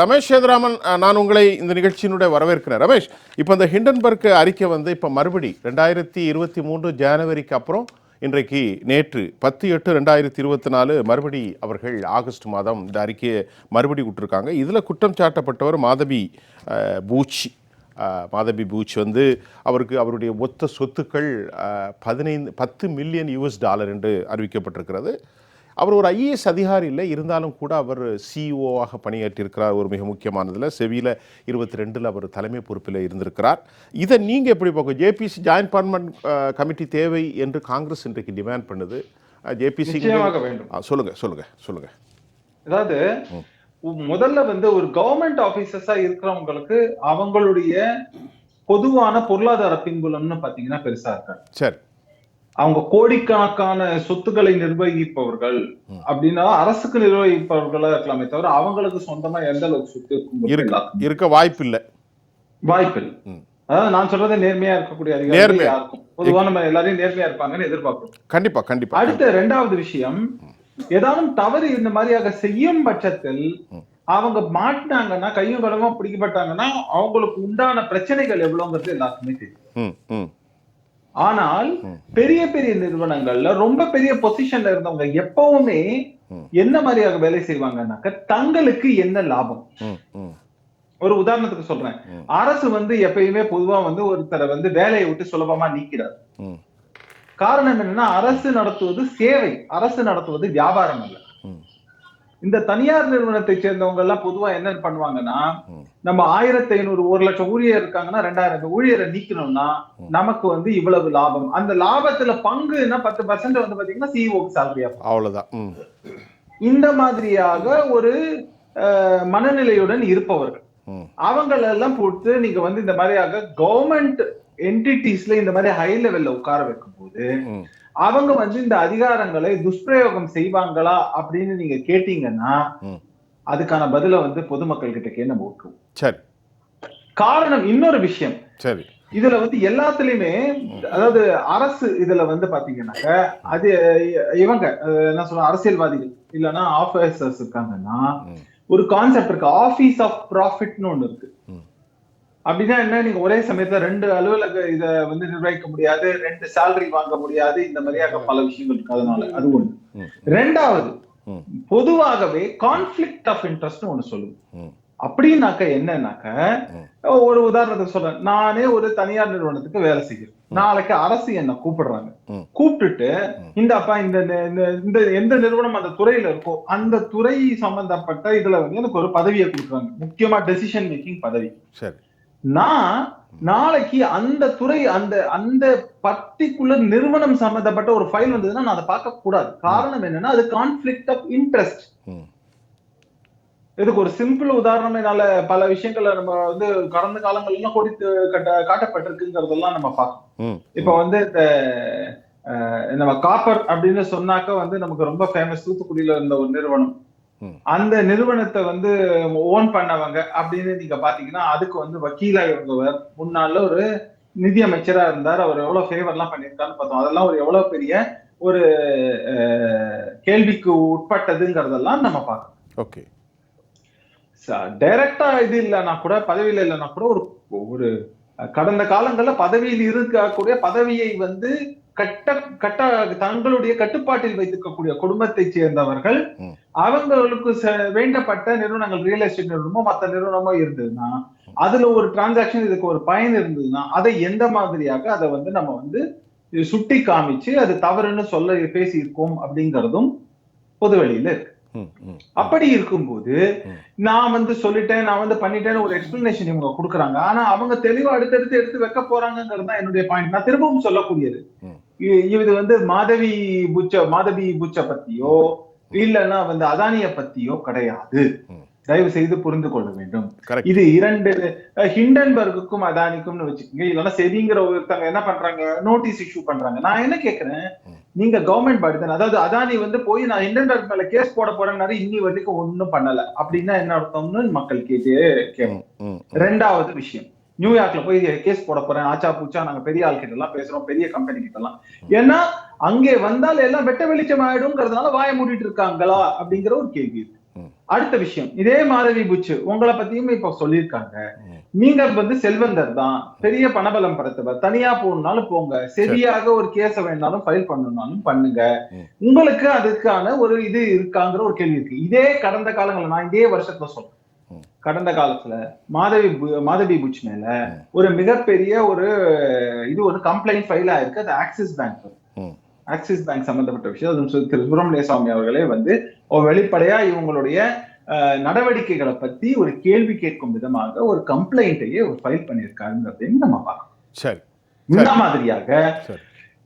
ரமேஷ் சேதுராமன் நான் உங்களை இந்த நிகழ்ச்சியினுடைய வரவேற்கிறேன். ரமேஷ் இப்போ இந்த ஹிண்டன்பர்க் அறிக்கை வந்து இப்போ மறுபடி ரெண்டாயிரத்தி இருபத்தி மூன்று ஜனவரிக்கு அப்புறம் இன்றைக்கு நேற்று பத்து எட்டு ரெண்டாயிரத்தி இருபத்தி நாலு மறுபடி அவர்கள் ஆகஸ்ட் மாதம் இந்த அறிக்கையை மறுபடி விட்டுருக்காங்க. இதில் குற்றம் சாட்டப்பட்டவர் மாதவி பூச்சி. மாதவி பூச் வந்து அவருக்கு அவருடைய ஒத்த சொத்துக்கள் பதினைந்து பத்து மில்லியன் யூஎஸ் டாலர் என்று அறிவிக்கப்பட்டிருக்கிறது. அவர் ஒரு ஐஏஎஸ் அதிகாரி இல்லை இருந்தாலும் கூட அவர் சிஇஓவாக பணியாற்றியிருக்கிறார் ஒரு மிக முக்கியமானதில். செவியில் இருபத்தி ரெண்டில் அவர் தலைமை பொறுப்பில் இருந்திருக்கிறார். இதை நீங்கள் எப்படி பார்க்க ஜேபிசி ஜாயின்ட் பார்மெண்ட் கமிட்டி தேவை என்று காங்கிரஸ் இன்றைக்கு டிமாண்ட் பண்ணுது. ஜேபிசி சொல்லுங்க சொல்லுங்க சொல்லுங்க. அதாவது முதல்ல வந்து ஒரு கவர்மெண்ட் ஆபீசர்ஸா இருக்கிறவங்களுக்கு அவங்களுடைய பொதுவான பொருளாதார பின்புலம்னு பாத்தீங்கன்னா பெருசா இருக்காது. சரி. அவங்க கோடிக்கணக்கான சொத்துக்களை நிர்வகிப்பவர்கள் அப்படின்னா அரசுக்கு நிர்வகிப்பவர்களா இருக்கலாமே தவிர அவங்களுக்கு சொந்தமா எந்த அளவுக்கு சொத்து இருக்கும் இருக்க. வாய்ப்பில்லை. வாய்ப்பில்லை ம். அதாவது நான் சொல்றது நேர்மையா இருக்கக்கூடிய அதிகாரிகள் நேர்மையா. யாருக்கும்? பொதுவா நம்ம எல்லாரையும் நேர்மையா இருப்பாங்கன்னு எதிர்பார்க்கிறோம். கண்டிப்பா கண்டிப்பா அடுத்த ரெண்டாவது விஷயம் ஏதாவது தவறு இந்த மாதிரியாக செய்யும் பட்சத்தில் அவங்க மாட்டினாங்கன்னா கையும் களமா பிடிக்கப்பட்டாங்கன்னா அவங்களுக்கு உண்டான பிரச்சனைகள் எவ்வளவுங்கிறது எல்லாருக்குமே தெரியும். ஆனால் பெரிய பெரிய நிறுவனங்கள்ல ரொம்ப பெரிய பொசிஷன்ல இருந்தவங்க எப்பவுமே. என்ன மாதிரியாக வேலை செய்வாங்கன்னாக்க தங்களுக்கு என்ன லாபம்? ஒரு உதாரணத்துக்கு சொல்றேன். அரசு வந்து எப்பயுமே பொதுவா வந்து ஒருத்தரை வந்து வேலையை விட்டு சுலபமா நீக்கிறார். காரணம் என்னன்னா அரசு நடத்துவது சேவை அரசு நடத்துவது வியாபாரம் அல்ல. இந்த தனியார் நிறுவனத்தை சேர்ந்தவங்க எல்லாம் பொதுவா என்ன பண்ணுவாங்கன்னா. நம்ம ஆயிரத்தி ஐநூறு ஒரு லட்சம் ஊழியர் இருக்காங்கன்னா ரெண்டாயிரம் ஊழியரை நீக்கணும்னா நமக்கு வந்து இவ்வளவு லாபம். அந்த லாபத்துல பங்குன்னா பத்து பர்சன்ட் வந்து பாத்தீங்கன்னா சிஇஓக்கு சேலரியா அவ்வளோதான் ம். இந்த மாதிரியாக ஒரு மனநிலையுடன் இருப்பவர்கள். ம். அவங்களெல்லாம் போட்டு நீங்க வந்து இந்த மாதிரியாக கவர்மெண்ட் என்டிட்டிஸ்ல இந்த மாதிரி ஹை லெவல்ல உட்கார வைக்கும் போது அவங்க வந்து இந்த அதிகாரங்களை துஷ்பிரயோகம் செய்வாங்களா அப்படின்னு நீங்க கேட்டீங்கன்னா. அதுக்கான பதில வந்து பொதுமக்கள் கிட்ட நம்ம ஊக்குவோம் சரி காரணம் இன்னொரு விஷயம் சரி இதுல வந்து எல்லாத்துலயுமே அதாவது அரசு இதுல வந்து பாத்தீங்கன்னாக்க அது இவங்க என்ன சொல்ற அரசியல்வாதிகள் இல்லைன்னா ஆபீசர்ஸ் இருக்காங்கன்னா. ஒரு கான்செப்ட் இருக்கு ஆபீஸ் ஆஃப் ப்ராஃபிட்னு ஒண்ணு இருக்கு. அப்படின்னா என்ன? நீங்க ஒரே சமயத்துல ரெண்டு அலுவலக இத வந்து நிர்வகிக்க முடியாது ரெண்டு சேலரி வாங்க முடியாது இந்த மாதிரியாக பல விஷயங்கள் இருக்கு. அதனால அது ஒண்ணு. ரெண்டாவது. பொதுவாகவே கான்ஃபிளிக்ட் ஆஃப் இன்ட்ரெஸ்ட் ஒண்ணு சொல்லுது. ம். அப்படின்னாக்க என்னன்னாக்க. ஒரு உதாரணத்துக்கு சொல்றேன். நானே ஒரு தனியார் நிறுவனத்துக்கு வேலை செய்கிறேன். நாளைக்கு அரசு என்ன கூப்பிடுறாங்க. கூப்பிட்டுட்டு இந்த அப்பா இந்த இந்த- இந்த எந்த நிறுவனம் அந்த துறையில இருக்கோ அந்த துறை சம்பந்தப்பட்ட இதுல வந்து எனக்கு ஒரு பதவியை கொடுக்குறாங்க. முக்கியமா டெசிஷன் மேக்கிங் பதவி. சரி. நான் நாளைக்கு அந்த துறை அந்த அந்த பர்டிகுலர் நிறுவனம் சம்பந்தப்பட்ட ஒரு ஃபைல் வந்ததுன்னா நான் அதை பார்க்க கூடாது. காரணம் என்னன்னா அது கான்ஃபிளிக்ட் ஆஃப் இன்ட்ரெஸ்ட் இதுக்கு ஒரு சிம்பிள் உதாரணம் என்னால பல விஷயங்களை நம்ம வந்து கடந்த காலங்கள்லாம் கொடுத்து கட்ட காட்டப்பட்டிருக்குங்கிறதெல்லாம் நம்ம பார்க்கணும். இப்ப வந்து இந்த நம்ம காப்பர் அப்படின்னு சொன்னாக்க வந்து நமக்கு ரொம்ப ஃபேமஸ் தூத்துக்குடியில இருந்த ஒரு நிறுவனம். அந்த நிறுவனத்தை வந்து ஓன் பண்ணவங்க அப்படின்னு நீங்க பாத்தீங்கன்னா அதுக்கு வந்து வக்கீலா இருந்தவர். முன்னால ஒரு நிதி அமைச்சரா இருந்தார். அவர் எவ்வளவு ஃபேவர் எல்லாம் பண்ணியிருக்காருன்னு பார்த்தோம். அதெல்லாம் ஒரு எவ்வளவு பெரிய ஒரு கேள்விக்கு உட்பட்டதுங்கிறதெல்லாம் நம்ம பார்க்கணும். ஓகே. டைரக்டா இது இல்லைன்னா கூட பதவியில இல்லைன்னா கூட ஒரு ஒரு கடந்த காலங்கள்ல பதவியில் இருக்கக்கூடிய பதவியை வந்து கட்ட கட்ட தங்களுடைய கட்டுப்பாட்டில் வைத்திருக்கக்கூடிய குடும்பத்தை சேர்ந்தவர்கள். அவங்களுக்கு வேண்டப்பட்ட நிறுவனங்கள் ரியல் எஸ்டேட் நிறுவனமோ மத்த நிறுவனமோ இருந்ததுன்னா அதுல ஒரு டிரான்சாக்ஷன் இதுக்கு ஒரு பயன் இருந்ததுன்னா அதை எந்த மாதிரியாக அதை வந்து நம்ம வந்து சுட்டி காமிச்சு அது தவறுன்னு சொல்ல பேசியிருக்கோம் அப்படிங்கறதும் பொதுவெளியில இருக்கு. அப்படி இருக்கும்போது. நான் வந்து சொல்லிட்டேன் நான் வந்து பண்ணிட்டேன்னு ஒரு எக்ஸ்பிளனேஷன் இவங்க கொடுக்குறாங்க. ஆனா அவங்க தெளிவா அடுத்தடுத்து எடுத்து வைக்க போறாங்கிறது தான் என்னுடைய பாயிண்ட் நான் திரும்பவும் சொல்லக்கூடியது. இது வந்து மாதவி புச்ச மாதவி புச்ச பத்தியோ இல்லைன்னா வந்து அதானிய பத்தியோ கிடையாது. தயவு செய்து புரிந்து கொள்ள வேண்டும். இது இரண்டு ஹிண்டன்பர்க்குக்கும் அதானிக்கும்னு வச்சுக்கோங்க. இல்லைன்னா செவிங்கிற ஒருத்தவங்க என்ன பண்றாங்க? நோட்டீஸ் இஷ்யூ பண்றாங்க. நான் என்ன கேக்குறேன்? ம். நீங்க கவர்மெண்ட் பாடி தானே. அதாவது அதானி வந்து போய் நான் ஹிண்டன்பர்க் மேல கேஸ் போட போறேன்னாரு இன்னி வரைக்கும் ஒண்ணும் பண்ணல. அப்படின்னா என்ன அர்த்தம்னு மக்கள் கேட்டு கேட்போம். ம் ம். ரெண்டாவது விஷயம். நியூயார்க்ல போய் கேஸ் போட போறேன். ஆச்சா பூச்சா நாங்க பெரிய ஆள் கிட்ட எல்லாம் பேசுறோம் பெரிய கம்பெனி கிட்ட எல்லாம் ஏன்னா அங்கே வந்தால் எல்லாம் வெட்ட வெளிச்சம் ஆயிடும்ங்கிறதுனால வாய மூடிட்டு இருக்காங்களா அப்படிங்கிற ஒரு கேள்வி இருக்கு. அடுத்த விஷயம் இதே மாதவி புச்சு உங்களை பத்தியும் இப்ப சொல்லியிருக்காங்க. நீங்க வந்து செல்வந்தர் தான் பெரிய பணபலம் படைத்தவர். தனியா போகணும்னாலும் போங்க. சரியாக ஒரு கேஸ வேணாலும் ஃபைல் பண்ணணும்னாலும் பண்ணுங்க. உங்களுக்கு அதுக்கான ஒரு இது இருக்காங்கிற ஒரு கேள்வி இருக்கு. இதே கடந்த காலங்கள்ல நான் இதே வருஷத்துல சொல்றேன். கடந்த காலத்துல மாதவி மாதவி புச் மேல. ஒரு மிகப்பெரிய ஒரு இது ஒரு கம்ப்ளைண்ட் ஃபைல் ஆயிருக்கு அது ஆக்சிஸ் பேங்க். ஆக்சிஸ் பேங்க் சம்பந்தப்பட்ட விஷயம் அது திரு சுப்பிரமணிய சுவாமி அவர்களே வந்து வெளிப்படையா இவங்களுடைய நடவடிக்கைகளை பத்தி ஒரு கேள்வி கேட்கும் விதமாக ஒரு கம்ப்ளைண்ட்டையே ஒரு ஃபைல் பண்ணியிருக்காருங்கிறதையும் நம்ம பார்க்கணும் சரி இந்த மாதிரியாக.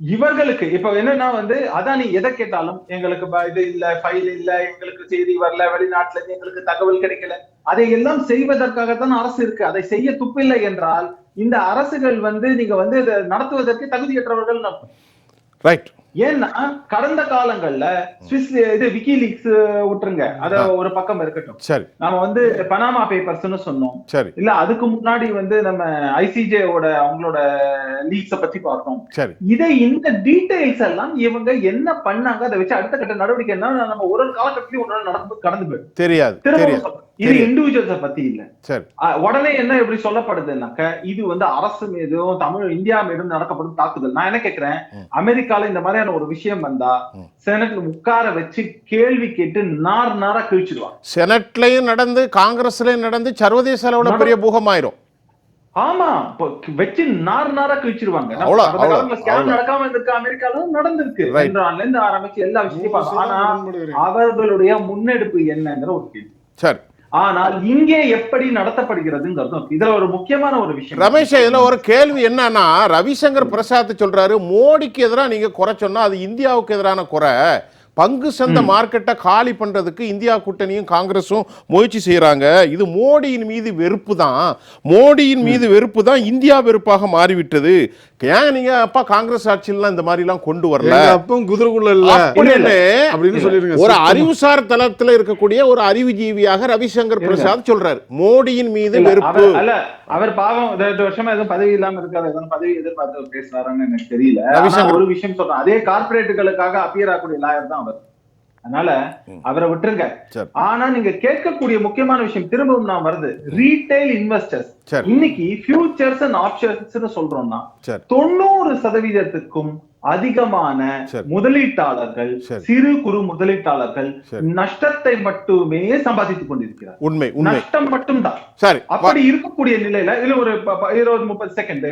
இவர்களுக்கு இப்ப என்னன்னா வந்து அதான் நீ எதை கேட்டாலும் எங்களுக்கு ப- இது இல்ல ஃபைல் இல்ல எங்களுக்கு செய்தி வரல வெளிநாட்டுல இருந்து எங்களுக்கு தகவல் கிடைக்கல. அதை எல்லாம் செய்வதற்காகத்தான் அரசு இருக்கு. அதை செய்ய துப்பில்லை என்றால் இந்த அரசுகள் வந்து நீங்க வந்து இதை நடத்துவதற்கு தகுதியற்றவர்கள் ரைட் ஏன்னா கடந்த காலங்கள்ல சுவிஸ் இது விக்கிலீக்ஸ் விட்டுருங்க அத ஒரு பக்கம் இருக்கட்டும். சரி. நாம வந்து பனாமா பேப்பர்ஸ்னு சொன்னோம். சரி. இல்ல அதுக்கு முன்னாடி வந்து நம்ம ஐசிஜே ஓட அவங்களோட லீக்ஸ பத்தி பார்த்தோம். சரி. இதை இந்த டீடைல்ஸ் எல்லாம் இவங்க என்ன பண்ணாங்க? அதை வச்சு அடுத்த கட்ட நடவடிக்கை என்ன? நம்ம ஒரு ஒரு காலகட்டத்திலயும் நாள் நடந்து கடந்து போயிடும். தெரியாது தெரியாது. இது. இண்டிவிஜுவல்ஸ பத்தி இல்ல. உடனே என்ன எப்படி சொல்லப்படுதுன்னாக்க இது வந்து அரசு மீதும் தமிழ் இந்தியா மீதும் நடக்கப்படும் தாக்குதல். நான் என்ன கேக்குறேன். அமெரிக்கால இந்த மாதிரியான ஒரு விஷயம் வந்தா. செனட்ல உட்கார வச்சு கேள்வி கேட்டு நார் நாரா கிழிச்சிடுவாங்க. செனட்லயும் நடந்து காங்கிரஸ்லயும் நடந்து சர்வதேச அளவுல பெரிய பூகமாயிரும். ஆமா வச்சு நார் நாரா கிழிச்சிருவாங்க. நடக்காம இருந்திருக்கு அமெரிக்காலும் நடந்திருக்கு. இருந்து ஆரம்பிச்சு எல்லா விஷயத்தையும் ஆனா அவர்களுடைய முன்னெடுப்பு என்னங்கிற ஒரு கேள்வி. சரி. ஆனால் இங்கே எப்படி நடத்தப்படுகிறதுங்கிறது இதுல ஒரு முக்கியமான ஒரு விஷயம். ரமேஷ் இதுல ஒரு கேள்வி என்னன்னா ரவிசங்கர் பிரசாத் சொல்றாரு மோடிக்கு எதிராக நீங்க குறை சொன்னா அது இந்தியாவுக்கு எதிரான குறை. பங்கு சந்தை மார்க்கெட்டை காலி பண்றதுக்கு இந்தியா கூட்டணியும் காங்கிரஸும் முயற்சி செய்யறாங்க இது மோடியின் மீது வெறுப்பு தான். மோடியின் மீது வெறுப்பு தான் இந்தியா வெறுப்பாக மாறிவிட்டது. ஏன் நீங்க அப்பா காங்கிரஸ் ஆட்சியெல்லாம் இந்த மாதிரி எல்லாம் கொண்டு வரல? எங்க அப்பன் குதிரைக்குள்ள இல்ல. அப்படின்னு சொல்லிருங்க ஒரு. அறிவுசார் தளத்துல இருக்கக்கூடிய ஒரு அறிவுஜீவியாக ரவிசங்கர் பிரசாத் சொல்றாரு. மோடியின் மீது வெறுப்பு. அவர் பாவம் ரெண்டு வருஷமா எதுவும் பதவி இல்லாம இருக்காரு எதுவும் பதவி எதிர்பார்த்து பேசுறாருன்னு எனக்கு தெரியல. ஒரு விஷயம் சொல்றேன். அதே கார்பரேட்டுகளுக்காக அப்பியர் ஆகக்கூடிய லாயர் தான் அவர் அதனால அவரை விட்டுருங்க. ஆனா நீங்க கேட்கக்கூடிய முக்கியமான விஷயம் திரும்பவும் நான் வருது. Retail investors. இன்னைக்கு ஃபியூச்சர்ஸ் அண்ட் ஆப்ஷன்ஸ் சொல்றோம்னா தொண்ணூறு சதவீதத்துக்கும் அதிகமான. முதலீட்டாளர்கள். சிறு குறு முதலீட்டாளர்கள். நஷ்டத்தை மட்டுமே சம்பாதித்துக் கொண்டிருக்கிறார் உண்மை நஷ்டம் மட்டும்தான். சரி. அப்படி இருக்கக்கூடிய நிலையில இதுல ஒரு இருபது முப்பது செகண்ட்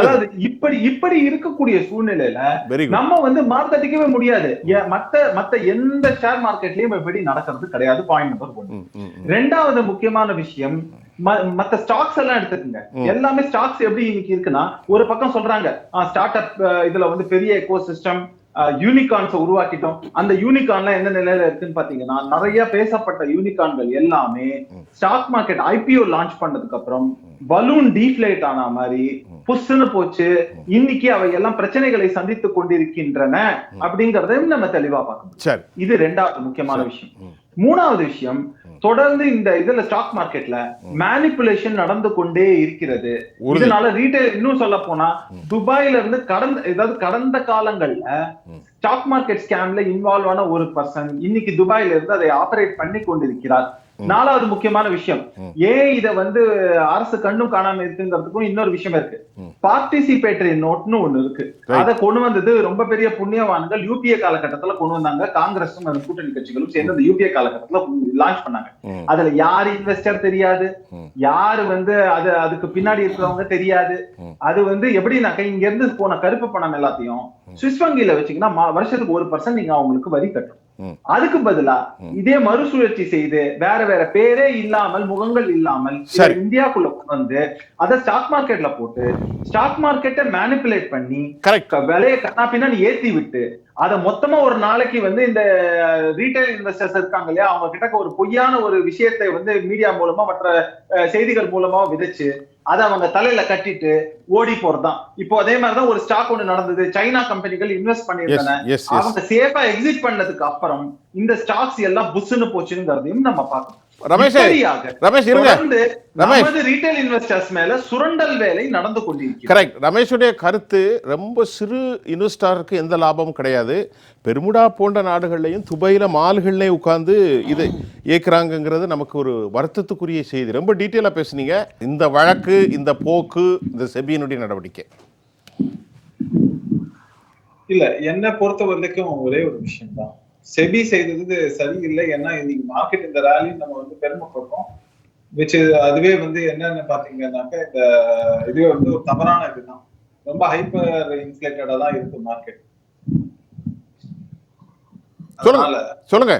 அதாவது இப்படி இப்படி இருக்கக்கூடிய சூழ்நிலையில நம்ம வந்து மார்த்தடிக்கவே முடியாது. மத்த மத்த எந்த ஷேர் மார்க்கெட்லயும் இப்படி நடக்கிறது கிடையாது. பாயிண்ட் நம்பர் ஒன் ரெண்டாவது முக்கியமான விஷயம் மத்த ஸ்டாக்ஸ் எல்லாம் எடுத்துக்கங்க. எல்லாமே ஸ்டாக்ஸ் எப்படி இன்னைக்கு இருக்குன்னா ஒரு பக்கம் சொல்றாங்க ஸ்டார்ட் அப் இதுல வந்து பெரிய எக்கோ சிஸ்டம் யூனிகான்ஸ் உருவாக்கிட்டோம். அந்த யூனிகான்லாம் எந்த நிலையில இருக்குன்னு பாத்தீங்கன்னா நிறைய பேசப்பட்ட யூனிகான்கள் எல்லாமே ஸ்டாக் மார்க்கெட் ஐபிஓ லான்ச் பண்ணதுக்கு அப்புறம் பலூன் டீஃப்ளேட் ஆன மாதிரி புஷ்னு போச்சு. இன்னைக்கு அவை எல்லாம் பிரச்சனைகளை சந்தித்துக் கொண்டிருக்கின்றன அப்படிங்கறதையும் நம்ம தெளிவா பார்க்கணும் இது ரெண்டாவது முக்கியமான விஷயம். மூணாவது விஷயம் தொடர்ந்து இந்த இதுல ஸ்டாக் மார்க்கெட்ல மேனிப்புலேஷன் நடந்து கொண்டே இருக்கிறது. இதனால ரீட்டைல் இன்னும் சொல்ல போனா துபாயில இருந்து கடந்த ஏதாவது கடந்த காலங்கள்ல. ஸ்டாக் மார்க்கெட் ஸ்கேம்ல இன்வால்வ் ஆன ஒரு பர்சன் இன்னைக்கு துபாயில இருந்து அதை ஆபரேட் பண்ணி கொண்டிருக்கிறார் நாலாவது முக்கியமான விஷயம். ஏன் இத வந்து அரசு கண்ணும் காணாம இருக்குங்கிறதுக்கும் இன்னொரு விஷயம் இருக்கு. பார்ட்டிசிபேட்டரி நோட்னு ஒண்ணு இருக்கு. அதை கொண்டு வந்தது ரொம்ப பெரிய புண்ணியவான்கள் யூபிஏ காலகட்டத்துல கொண்டு வந்தாங்க காங்கிரஸும் அந்த கூட்டணி கட்சிகளும் சேர்ந்து அந்த யூபிஏ காலகட்டத்துல லான்ச் பண்ணாங்க. அதுல யார் இன்வெஸ்டர் தெரியாது. யாரு வந்து அது அதுக்கு பின்னாடி இருக்கிறவங்க தெரியாது. அது வந்து எப்படின்னாக்க இங்க இருந்து போன கருப்பு பணம் எல்லாத்தையும் சுவிஸ் வங்கியில வச்சீங்கன்னா வருஷத்துக்கு ஒரு பர்சன்ட் நீங்க அவங்களுக்கு வரி கட்டணும். அதுக்கு பதிலா. இதே மறுசுழற்சி செய்து வேற வேற பேரே இல்லாமல் முகங்கள் இல்லாமல். இந்தியாக்குள்ள கொண்டு வந்து அதை ஸ்டாக் மார்க்கெட்ல போட்டு ஸ்டாக் மார்க்கெட்டை மேனிப்புலேட் பண்ணி விலையை கண்ணா பின்னாடி ஏத்தி விட்டு அத மொத்தமா ஒரு நாளைக்கு வந்து இந்த ரீட்டைல் இன்வெஸ்டர்ஸ் இருக்காங்க இல்லையா? அவங்க கிட்ட ஒரு பொய்யான ஒரு விஷயத்தை வந்து மீடியா மூலமா மற்ற செய்திகள் மூலமா விதைச்சு அதை அவங்க தலையில கட்டிட்டு ஓடி போறதுதான். இப்போ அதே மாதிரிதான் ஒரு ஸ்டாக் ஒண்ணு நடந்தது. சைனா கம்பெனிகள் இன்வெஸ்ட் எஸ் அவங்க சேஃபா எக்ஸிட் பண்ணதுக்கு அப்புறம் இந்த ஸ்டாக்ஸ் எல்லாம் புஷ்னு போச்சுங்கிறதையும் நம்ம பார்க்கணும். ரமேஷ் ரமேஷ் இருங்க. ரமேஷ். ரீட்டைல் இன்வெஸ்டர்ஸ் மேல சுரண்டல் வேலை நடந்து கொண்டிருக்கிறது. கரெக்ட் ரமேஷுடைய கருத்து ரொம்ப சிறு இன்வெஸ்டாருக்கு எந்த லாபமும் கிடையாது. பெருமுடா போன்ற நாடுகள்லையும் துபையில மால்கள்லையும் உட்கார்ந்து இது ஏக்குறாங்கங்கிறது நமக்கு ஒரு வருத்தத்துக்குரிய செய்தி. ரொம்ப டீட்டெயிலாக பேசுனீங்க. இந்த வழக்கு இந்த போக்கு இந்த செபியினுடைய நடவடிக்கை. இல்ல என்ன பொறுத்த வரைக்கும் ஒரே ஒரு விஷயம் தான் செபி செய்தது சரியில்லை. ஏன்னா இன்னைக்கு மார்க்கெட் இந்த ரேலி நம்ம வந்து பெருமைப்படுறோம் விச் அதுவே வந்து என்னன்னு பாத்தீங்கன்னாக்க இந்த இதுவே வந்து ஒரு தவறான இதுதான். ரொம்ப ஹைப்பர் இன்ஃபிளேட்டடா தான் இருக்கு மார்க்கெட் சொல்லுங்க.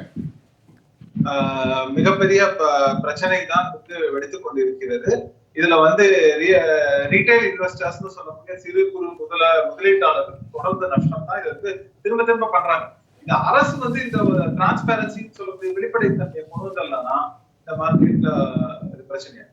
மிகப்பெரிய பிரச்சனை தான் வந்து வெடித்துக் கொண்டிருக்கிறது. இதுல வந்து ரீட்டைல் இன்வெஸ்டர்ஸ்னு சொல்லக்கூடிய சிறு குறு முதல முதலீட்டாளர்கள் தொடர்ந்து நஷ்டம் தான் இது வந்து திரும்ப திரும்ப பண்றாங்க. இந்த அரசு வந்து இந்த டிரான்ஸ்பேரன்சின்னு சொல்லக்கூடிய வெளிப்படைத்தன்மையை கொண்டு வரலன்னா இந்த மார்க்கெட்ல இது பிரச்சனையா